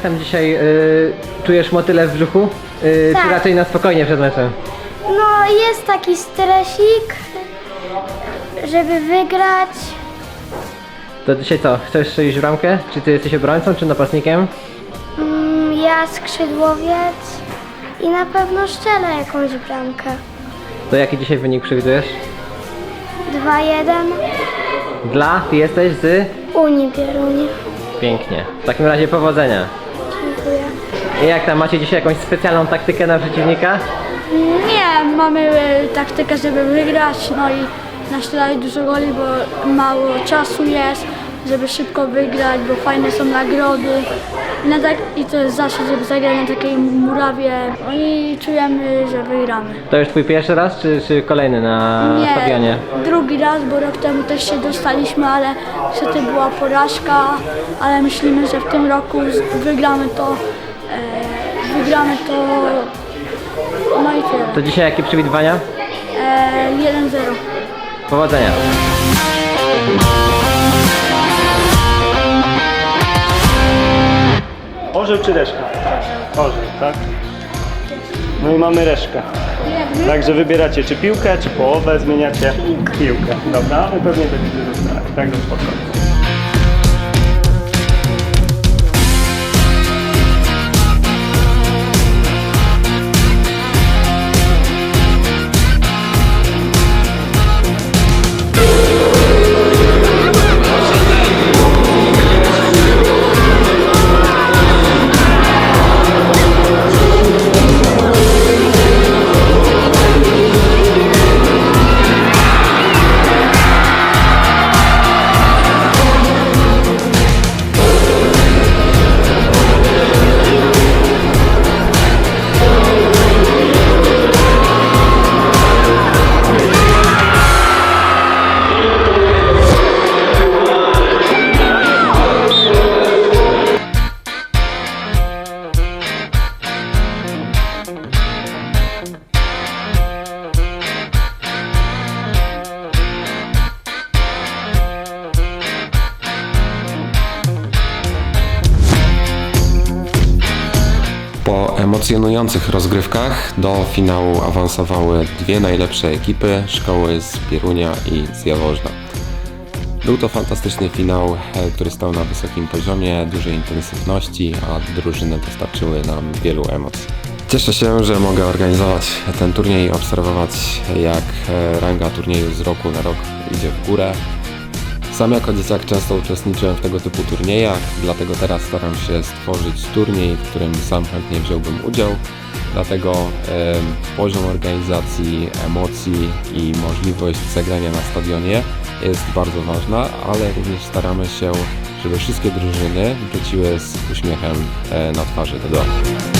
jak tam dzisiaj y, czujesz motyle w brzuchu? Y, Tak. Czy raczej na spokojnie przed meczem? No jest taki stresik, żeby wygrać. To dzisiaj co? Chcesz strzelić w bramkę? Czy ty jesteś obrońcą, czy napastnikiem? Mm, Ja skrzydłowiec i na pewno strzelę jakąś bramkę. To jaki dzisiaj wynik przewidujesz? 2-1 Dla? Ty jesteś z? Unii Bierunie. Pięknie. W takim razie powodzenia. Dziękuję. I jak tam, macie dzisiaj jakąś specjalną taktykę na przeciwnika? Nie, mamy e, taktykę, żeby wygrać, no i nastrzelać dużo goli, bo mało czasu jest, żeby szybko wygrać, bo fajne są nagrody. Na tak, I to jest zaszczyt, żeby zagrać na takiej murawie. No i czujemy, że wygramy. To już twój pierwszy raz, czy, czy kolejny na stadionie? drugi raz, bo rok temu też się dostaliśmy, ale niestety była porażka, ale myślimy, że w tym roku z- wygramy to. E, wygramy to. No i tyle. To dzisiaj jakie przewidywania? E, 1-0. Powodzenia. Orzeł czy reszka? Orzeł, tak? No i mamy reszkę. Także wybieracie czy piłkę, czy połowę, zmieniacie piłkę. Dobra, my pewnie będziecie zostali. Także spokojnie. Po emocjonujących rozgrywkach do finału awansowały dwie najlepsze ekipy, szkoły z Pierunia i z Jaworzna. Był to fantastyczny finał, e, który stał na wysokim poziomie, dużej intensywności, a drużyny dostarczyły nam wielu emocji. Cieszę się, że mogę organizować ten turniej i obserwować, jak e, ranga turnieju z roku na rok idzie w górę. Sam jako dzieciak często uczestniczyłem w tego typu turniejach, dlatego teraz staram się stworzyć turniej, w którym sam chętnie wziąłbym udział. Dlatego poziom organizacji, emocji i możliwość zagrania na stadionie jest bardzo ważna, ale również staramy się, żeby wszystkie drużyny wróciły z uśmiechem e, na twarzy do domu.